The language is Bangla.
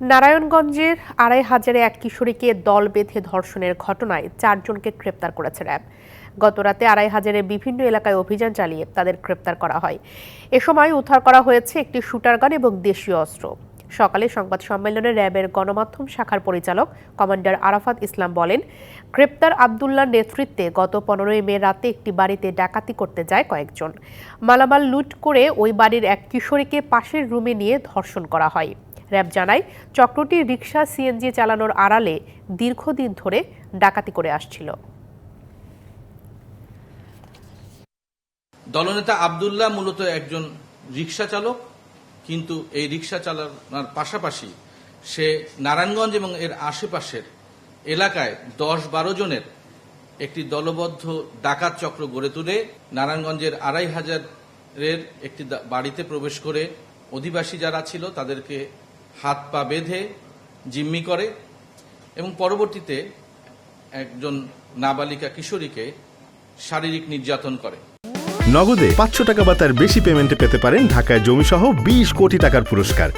নারায়ণগঞ্জের আড়াই হাজারে এক কিশোরীকে দল বেঁধে ধর্ষণের ঘটনায় চারজনকে গ্রেপ্তার করেছে র্যাব। গতরাতে আড়াই হাজারের বিভিন্ন এলাকায় অভিযান চালিয়ে তাদের গ্রেপ্তার করা হয়। এ সময় উদ্ধার করা হয়েছে একটি শুটার গান এবং দেশীয় অস্ত্র। সকালে সংবাদ সম্মেলনে র্যাবের গণমাধ্যম শাখার পরিচালক কমান্ডার আরাফাত ইসলাম বলেন, গ্রেপ্তার আবদুল্লার নেতৃত্বে গত পনেরোই মে রাতে একটি বাড়িতে ডাকাতি করতে যায় কয়েকজন। মালামাল লুট করে ওই বাড়ির এক কিশোরীকে পাশের রুমে নিয়ে ধর্ষণ করা হয়। র্যাব জানায়, চক্রটি রিকশা সিএনজি চালানোর আড়ালে দীর্ঘদিন ধরে ডাকাতি করে আসছিল। দলনেতা আবদুল্লাহ মূলত একজন রিক্সা চালক, কিন্তু এই রিক্সা চালানোর পাশাপাশি সে নারায়ণগঞ্জ এবং এর আশেপাশের এলাকায় দশ বারো জনের একটি দলবদ্ধ ডাকাত চক্র গড়ে তুলে নারায়ণগঞ্জের আড়াই হাজারের একটি বাড়িতে প্রবেশ করে অধিবাসী যারা ছিল তাদেরকে হাত পা বেঁধে জিম্মি করে এবং পরবর্তীতে একজন নাবালিকা কিশোরীকে শারীরিক নির্যাতন করে। নগদে পাঁচশো টাকা বা তার বেশি পেমেন্টে পেতে পারেন ঢাকায় জমিসহ বিশ কোটি টাকার পুরস্কার।